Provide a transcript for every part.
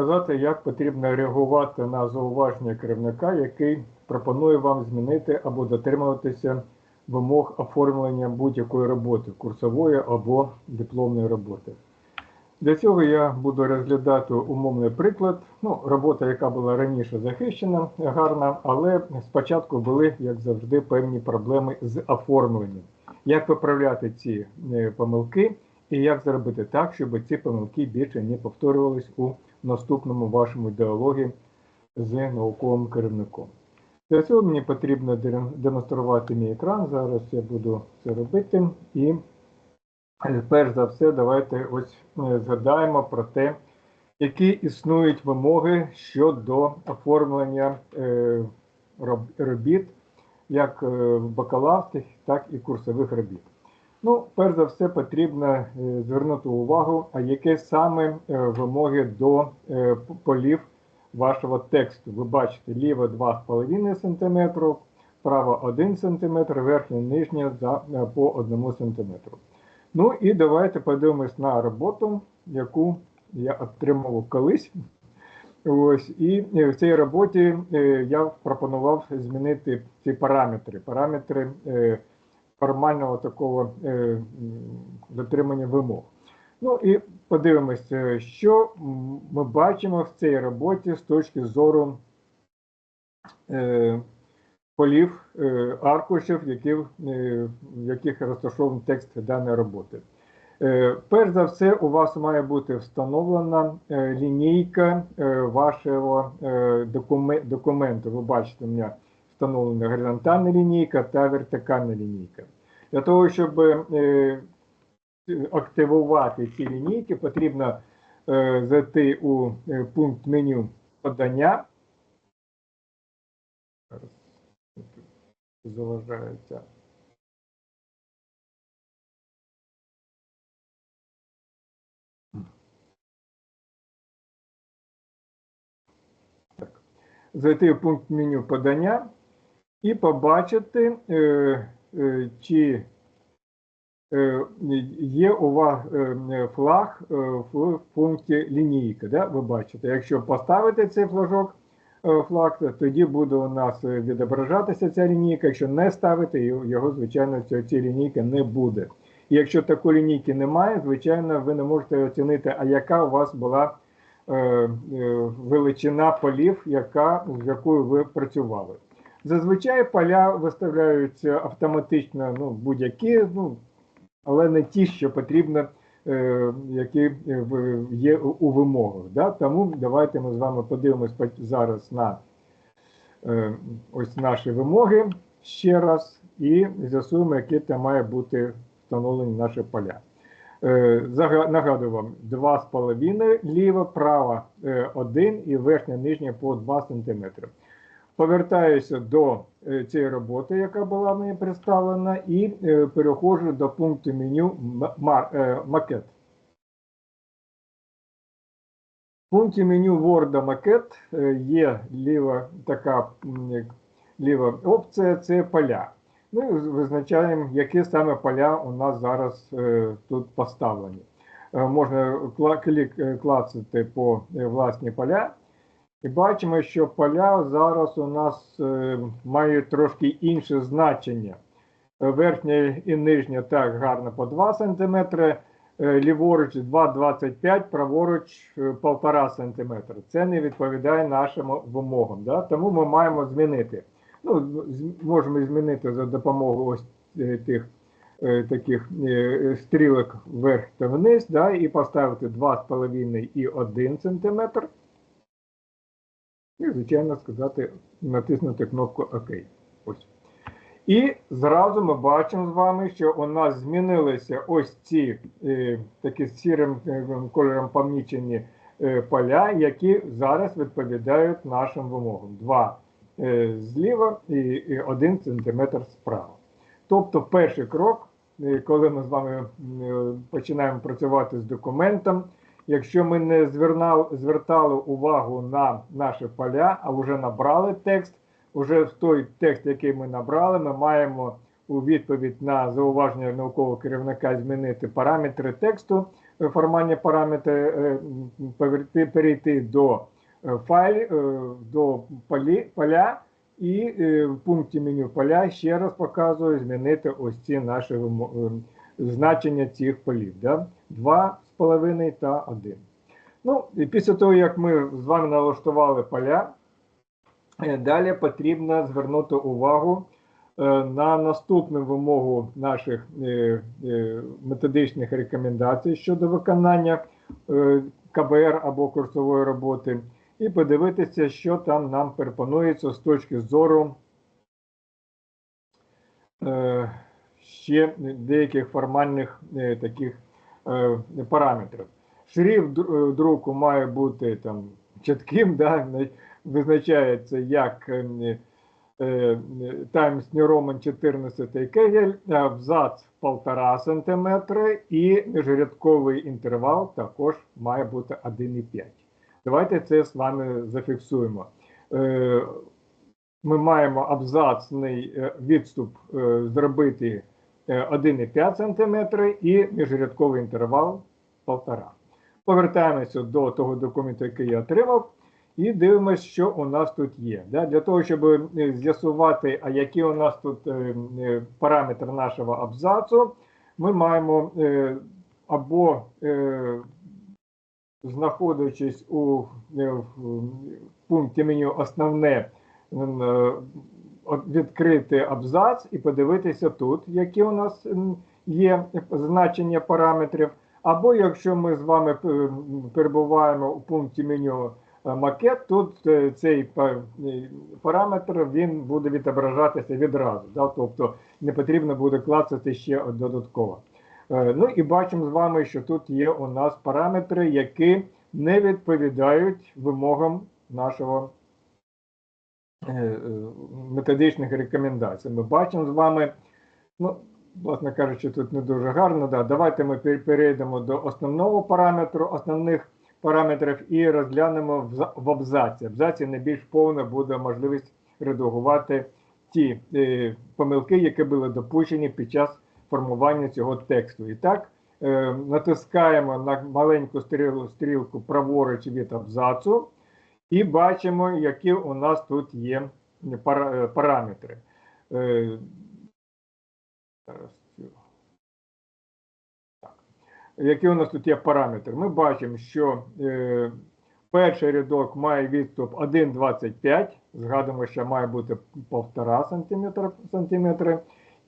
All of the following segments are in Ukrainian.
сказати, як потрібно реагувати на зауваження керівника, який пропонує вам змінити або дотримуватися вимог оформлення будь-якої роботи, курсової або дипломної роботи. Для цього я буду розглядати умовний приклад. Ну, робота, яка була раніше захищена, гарна, але спочатку були, як завжди, певні проблеми з оформленням. Як виправляти ці е, помилки і як зробити так, щоб ці помилки більше не повторювались у наступному вашому діалогі з науковим керівником. Для цього мені потрібно демонструвати мій екран. Зараз я буду це робити. І е, перш за все, давайте ось е, згадаємо про те, які існують вимоги щодо оформлення е, робіт, як бакалаврських, так і курсових робіт. Ну, перш за все, потрібно е, звернути увагу, а які саме е, вимоги до е, полів вашого тексту. Ви бачите, ліво 2,5 см, право 1 см, верхня нижня е, по 1 см. Ну і давайте подивимось на роботу, яку я отримав колись. Ось, і в цій роботі я пропонував змінити ці параметри. Параметри формального такого е, дотримання вимог. Ну і подивимося, що ми бачимо в цій роботі з точки зору е, полів е, аркушів, які, е, в яких розташований текст даної роботи. Е, Перш за все, у вас має бути встановлена е, лінійка е, вашого е, документу. Ви бачите, у мене встановлена горизонтальна лінійка та вертикальна лінійка. Для того, щоб е, активувати ці лінійки, потрібно е, зайти у е, пункт меню подання. Заважається. Зайти в пункт меню подання і побачити, е, е, чи е, є у вас флаг в пункті лінійка. Да? Ви бачите, якщо поставити цей флажок, флаг, тоді буде у нас відображатися ця лінійка. Якщо не ставити, його- звичайно, цієї лінійки не буде. І якщо такої лінійки немає, звичайно, ви не можете оцінити, а яка у вас була величина полів, яка, з якою ви працювали. Зазвичай поля виставляються автоматично, ну, будь-які, ну, але не ті, що потрібно, е, які е, є у, вимогах. Да? Тому давайте ми з вами подивимось зараз на е, ось наші вимоги ще раз і з'ясуємо, які там має бути встановлені наші поля. Е, Нагадую вам, 2,5 ліво, право 1 і верхня нижня по 2 см. Повертаюся до е, цієї роботи, яка була мені представлена, і е, переходжу до пункту меню е, макет. В пункті меню Word макет є ліва така ліва опція це поля. Ну і визначаємо, які саме поля у нас зараз тут поставлені. Можна кла- клацати по власні поля. І бачимо, що поля зараз у нас е, мають трошки інше значення. Е, Верхня і нижня так гарно по 2 см, е, ліворуч 2,25, праворуч е, 1,5 см. Це не відповідає нашим вимогам. Да? Тому ми маємо змінити. Ну, можемо змінити за допомогою ось е, тих е, таких е, стрілок вверх та вниз, да? і поставити 2,5 і 1 см. І, звичайно, сказати, натиснути кнопку ОК. Ось. І зразу ми бачимо з вами, що у нас змінилися ось ці е, такі сірим е, кольором помічені е, поля, які зараз відповідають нашим вимогам. Два е, зліва і, і один сантиметр справа. Тобто, перший крок, е, коли ми з вами е, починаємо працювати з документом, Якщо ми не звернали, звертали увагу на наші поля, а вже набрали текст, вже в той текст, який ми набрали, ми маємо у відповідь на зауваження наукового керівника змінити параметри тексту. е, формальні параметри, е, перейти, до е, файл, до полі, поля і в пункті меню поля ще раз показую змінити ось ці наші значення цих полів. Да? 2,5 та 1. Ну, і після того, як ми з вами налаштували поля, е, далі потрібно звернути увагу е, на наступну вимогу наших е, методичних рекомендацій щодо виконання КБР або курсової роботи, і подивитися, що там нам пропонується з точки зору ще деяких формальних таких параметрів. Шрифт е, друку має бути там чітким, да, визначається як е, е, Times New Roman 14 кегель, абзац 1,5 см і міжрядковий інтервал також має бути 1,5. Давайте це з вами зафіксуємо. Е, Ми маємо абзацний е, відступ е, зробити е, 1,5 см і міжрядковий інтервал 1,5. Повертаємося до того документу, який я отримав, і дивимося, що у нас тут є. Для того, щоб е, з'ясувати, а які у нас тут е, е, параметри нашого абзацу, ми маємо е, або е, знаходячись у е, пункті меню основне, е, відкрити абзац і подивитися тут, які у нас є значення параметрів. Або якщо ми з вами е, перебуваємо у пункті меню е, макет, тут е, цей параметр він буде відображатися відразу. Да? Тобто не потрібно буде клацати ще додатково. Ну і бачимо з вами, що тут є у нас параметри, які не відповідають вимогам нашого методичних рекомендацій. Ми бачимо з вами, ну, власне кажучи, тут не дуже гарно. Да. Давайте ми перейдемо до основного параметру, основних параметрів і розглянемо в абзаці. В абзаці найбільш повна буде можливість редагувати ті е, помилки, які були допущені під час формування цього тексту. І так, е, натискаємо на маленьку стрілу, стрілку праворуч від абзацу і бачимо, які у нас тут є е, параметри. Е. Які у нас тут є параметри? Ми бачимо, що е, перший рядок має відступ 1,25. Згадуємо, що має бути 1,5 см.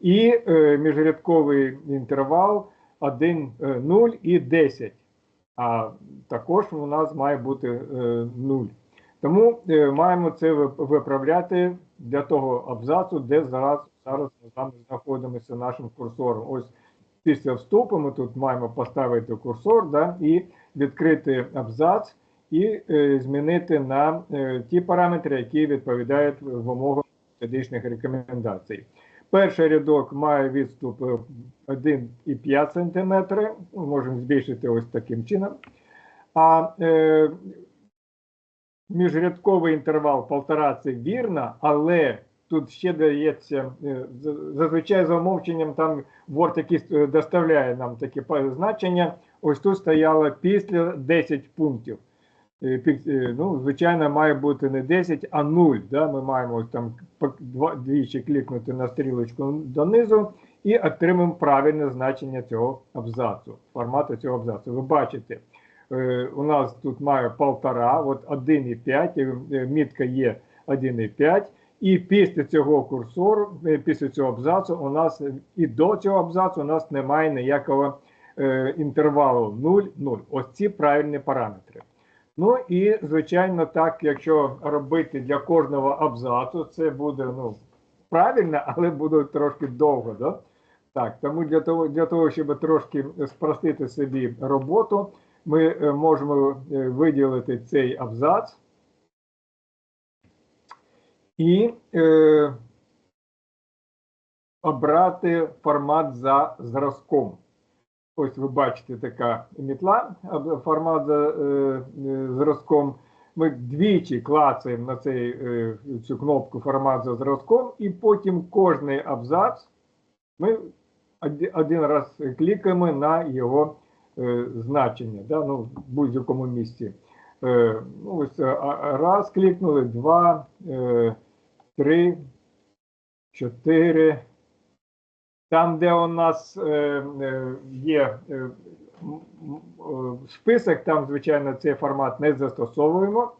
І е, міжрядковий інтервал 1, е, 0 і 10. А також у нас має бути е, 0. Тому е, маємо це виправляти для того абзацу, де зараз, зараз ми з вами знаходимося нашим курсором. Ось після вступу ми тут маємо поставити курсор да, і відкрити абзац і е, змінити на е, ті параметри, які відповідають вимогам методичних рекомендацій. Перший рядок має відступ е, 1,5 см, можемо збільшити ось таким чином. А е, міжрядковий інтервал 1,5 це вірно, але тут ще дається, е, зазвичай за умовченням там Word якийсь е, доставляє нам такі значення. Ось тут стояло після 10 пунктів. Е, Ну, звичайно, має бути не 10, а 0. Да? Ми маємо ось там двічі клікнути на стрілочку донизу і отримаємо правильне значення цього абзацу, формату цього абзацу. Ви бачите, у нас тут має полтора, от 1,5, е, мітка є 1,5. І після цього курсору, е, після цього абзацу, у нас е, і до цього абзацу у нас немає ніякого е, інтервалу 0,0. Ось ці правильні параметри. Ну і звичайно, так, якщо робити для кожного абзацу, це буде ну, правильно, але буде трошки довго. Да? Так, тому для того, для того, щоб трошки спростити собі роботу, ми е, можемо е, виділити цей абзац і е, обрати формат за зразком. Ось ви бачите така мітла, формат за е, е, зразком. Ми двічі клацаємо на цей, цю кнопку формат за зразком, і потім кожний абзац ми один раз клікаємо на його значення, да, ну, в будь-якому місці. Е, ну, ось, раз клікнули, два, е, три, чотири. Там, де у нас е, е, є е, е, список, там, звичайно, цей формат не застосовуємо.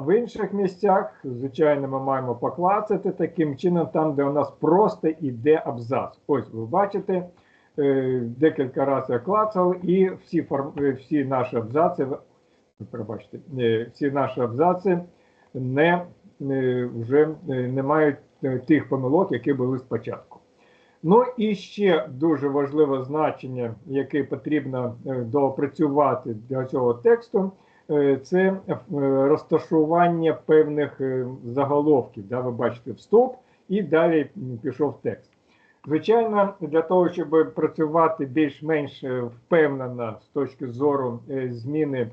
В інших місцях, звичайно, ми маємо поклацати таким чином, там, де у нас просто йде абзац. Ось ви бачите, е, декілька разів я клацав, і всі, е, всі наші абзаци, пробачте, е, всі наші абзаци не, е, вже е, не мають е, тих помилок, які були спочатку. Ну і ще дуже важливе значення, яке потрібно е, доопрацювати для цього тексту, е, це е, розташування певних е, заголовків. Да, ви бачите вступ, і далі пішов текст. Звичайно, для того, щоб працювати більш-менш е, впевнено з точки зору е, зміни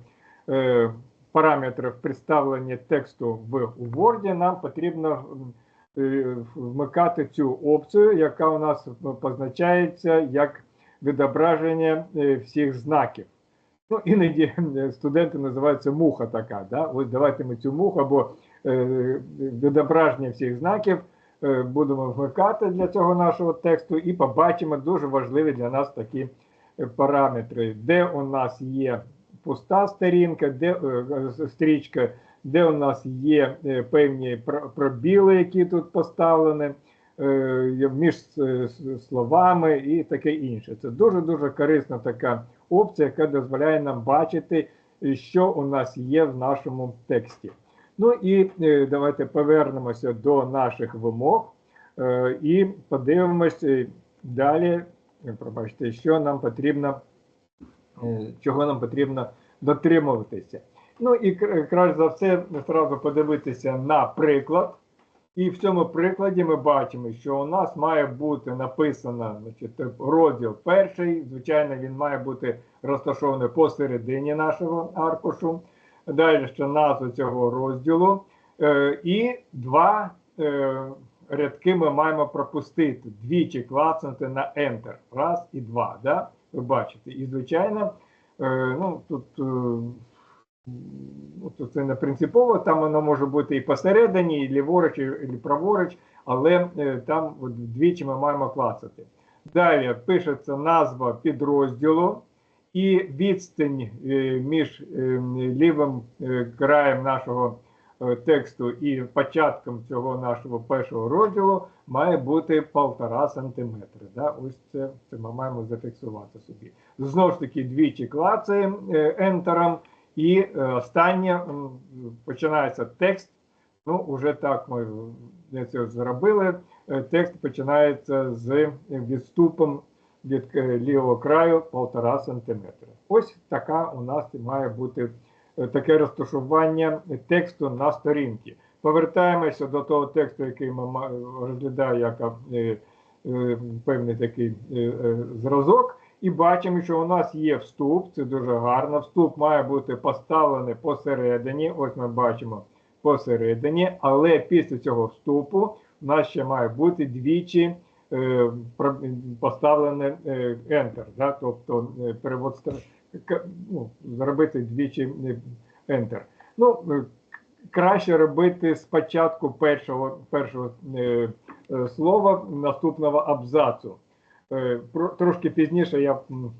е, параметрів представлення тексту в Word, нам потрібно вмикати цю опцію, яка у нас позначається як відображення всіх знаків. Ну, іноді студенти називаються муха така. Да? Ось давайте ми цю муху або відображення всіх знаків будемо вмикати для цього нашого тексту і побачимо дуже важливі для нас такі е, параметри, де у нас є пуста сторінка, де е, стрічка, де у нас є е, певні пробіли, які тут поставлені е, між е, словами і таке інше. Це дуже-дуже корисна така опція, яка дозволяє нам бачити, е, що у нас є в нашому тексті. Ну і е, давайте повернемося до наших вимог е, і подивимося далі, е, пробачте, що нам потрібно, чого нам потрібно дотримуватися. Ну і краще за все одразу подивитися на приклад. І в цьому прикладі ми бачимо, що у нас має бути написано значить, розділ перший. Звичайно, він має бути розташований посередині нашого аркушу. Далі ще назву цього розділу. Е, і два е, рядки ми маємо пропустити. Двічі клацнути на Enter. Раз і два. Да? Ви бачите. І, звичайно, е, ну, тут. Ну, це не принципово, там воно може бути і посередині, і ліворуч, і праворуч, але там от вдвічі ми маємо клацати. Далі пишеться назва підрозділу і відстань е, між е, лівим е, краєм нашого тексту і початком цього нашого першого розділу має бути 1,5 сантиметри. Да? Ось це, це ми маємо зафіксувати собі. Знову ж таки, двічі клацаємо ентером. І останнє починається текст. Ну, вже так ми це зробили. Текст починається з відступом від е, лівого краю 1,5 см. Ось така у нас має бути е, таке розташування тексту на сторінці. Повертаємося до того тексту, який ми розглядаємо як е, певний такий зразок. І бачимо, що у нас є вступ, це дуже гарно. Вступ має бути поставлений посередині. Ось ми бачимо посередині, але після цього вступу у нас ще має бути двічі поставлене е, Enter. Да? Тобто е, перевод ну, зробити двічі е, Enter. Ну, е, краще робити спочатку першого, першого е, е, слова наступного абзацу. Е, про- Трошки пізніше я м,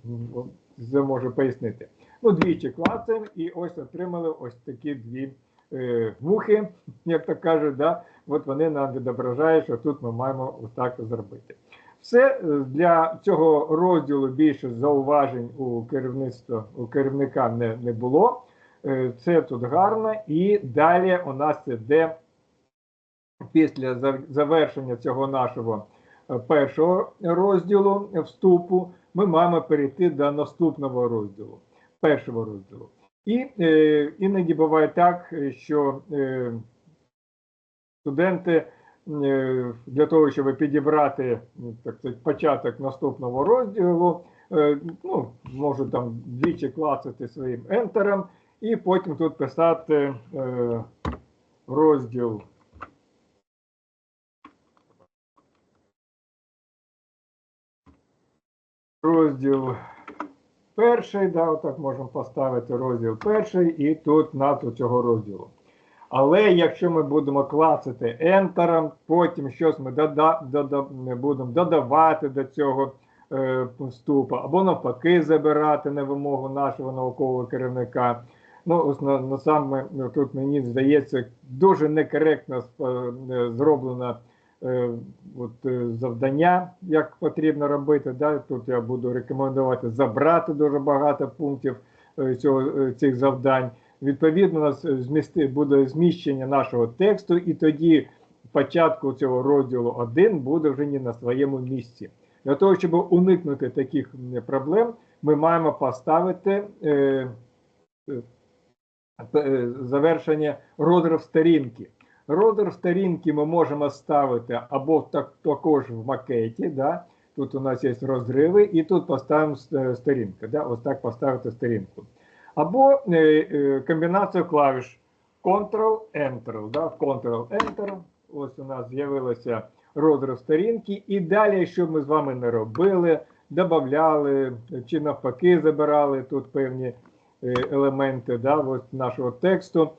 м, можу пояснити. Ну, двічі клацаємо і ось отримали ось такі дві е, вухи, як то кажуть, да? От вони нам відображають, що тут ми маємо отак зробити. Все е, для цього розділу більше зауважень у керівництва у керівника не, не було. Е, Це тут гарно, і далі у нас іде після завершення цього нашого е, першого розділу вступу, ми маємо перейти до наступного розділу, першого розділу. І е, іноді буває так, що е, студенти е, для того, щоб підібрати так сказати, початок наступного розділу, е, ну, можуть там двічі клацати своїм ентером, і потім тут писати е, розділ. Розділ перший, да, отак можемо поставити розділ перший і тут назву цього розділу. Але якщо ми будемо клацати Enter, потім щось ми дода, дода, будемо додавати до цього е, вступу, або навпаки забирати на вимогу нашого наукового керівника. Ну, на, на саме ну, тут мені здається дуже некоректно е, зроблено е, от, е, завдання, як потрібно робити. Да? Тут я буду рекомендувати забрати дуже багато пунктів е, цього, е, цих завдань. Відповідно, е, змісти буде зміщення нашого тексту, і тоді початку цього розділу 1 буде вже не на своєму місці. Для того, щоб уникнути таких проблем, ми маємо поставити е, е, е, завершення розрив сторінки. Розрив сторінки ми можемо ставити або так, також в макеті. Да? Тут у нас є розриви, і тут поставимо сторінку. Да? Ось так поставити сторінку. Або е, е, комбінацію клавіш Ctrl-Enter. Да? Ctrl-Enter. Ось у нас з'явилося розрив сторінки. І далі, що ми з вами не робили, додавали чи навпаки забирали тут певні е, елементи да, ось нашого тексту.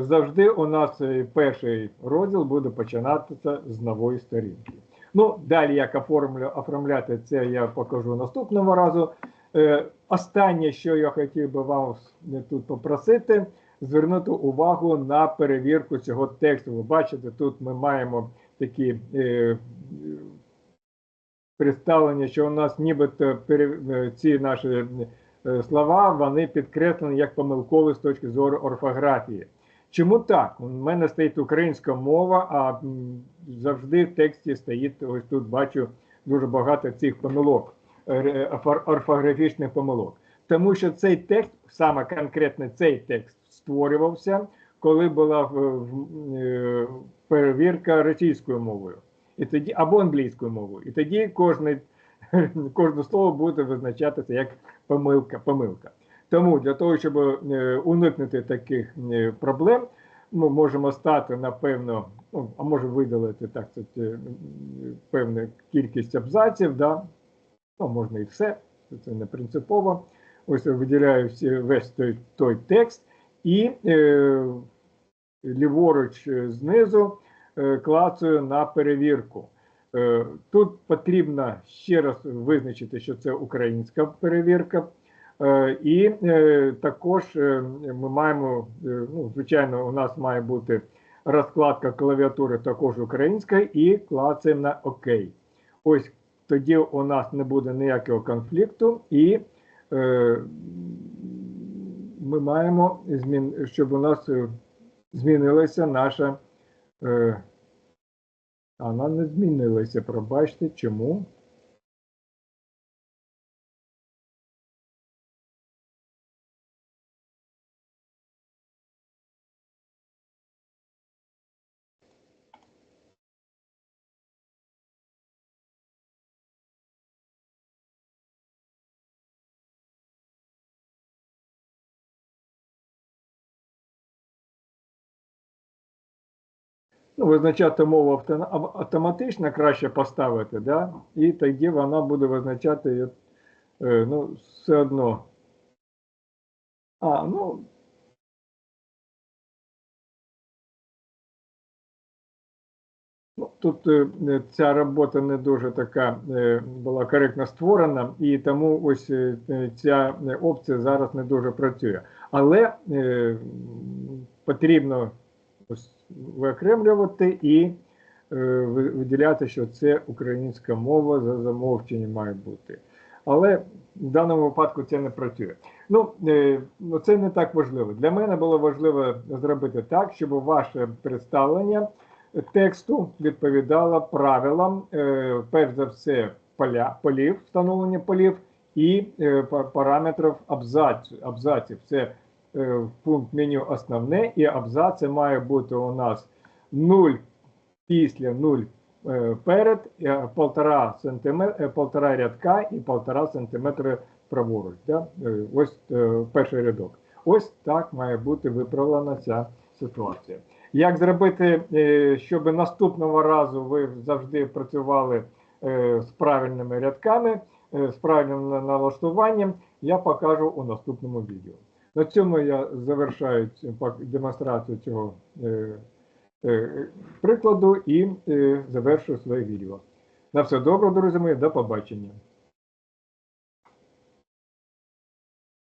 Завжди у нас перший розділ буде починатися з нової сторінки. Ну, далі як оформлю, оформляти це я покажу наступного разу. Е, Останнє, що я хотів би вам е, тут попросити, звернути увагу на перевірку цього тексту. Ви бачите, тут ми маємо такі е, е, представлення, що у нас нібито ці наші слова вони підкреслені як помилкові з точки зору орфографії. Чому так? У мене стоїть українська мова, а завжди в тексті стоїть, ось тут бачу дуже багато цих помилок, орфографічних помилок. Тому що цей текст, саме конкретно цей текст, створювався, коли була е, перевірка російською мовою, і тоді або англійською мовою. І тоді кожне, кожне слово буде визначатися як помилка. помилка. Тому для того, щоб е, уникнути таких е, проблем, ми можемо стати напевно, ну, а може видалити так певну кількість абзаців, да? Ну, можна і все, це не принципово. Ось я виділяю всі, весь той, той текст і е, ліворуч е, знизу е, клацаю на перевірку. Е, Тут потрібно ще раз визначити, що це українська перевірка. Е, І е, також ми маємо, ну, звичайно, у нас має бути розкладка клавіатури також українська, і клацаємо на ОК. Ось тоді у нас не буде ніякого конфлікту, і е, ми маємо змін, щоб у нас е, змінилася наша. Е, вона не змінилася, пробачте, чому? Ну, визначати мову автоматично краще поставити, да? і тоді вона буде визначати е, ну, все одно. А, ну. Ну, Тут е, е, ця робота не дуже така була коректно створена, і тому ось ця опція зараз не дуже працює. Але потрібно ось виокремлювати і е, виділяти, що це українська мова за замовченням має бути. Але в даному випадку це не працює. Ну, е, ну це не так важливо. Для мене було важливо зробити так, щоб ваше представлення тексту відповідало правилам, е, перш за все, поля, полів, встановлення полів і параметрів абзаців. Це е, пункт меню основне, і абзаци має бути у нас 0 після 0 е, перед, е, полтора сантиметра, рядка і полтора сантиметри праворуч. Да? Е, Ось е, перший рядок. Ось так має бути виправлена ця ситуація. Як зробити, е, щоб наступного разу ви завжди працювали е, з правильними рядками? е, з правильним налаштуванням я покажу у наступному відео. На цьому я завершаю демонстрацію цього е, е, прикладу і е, завершую своє відео. На все добре, друзі мої, до побачення.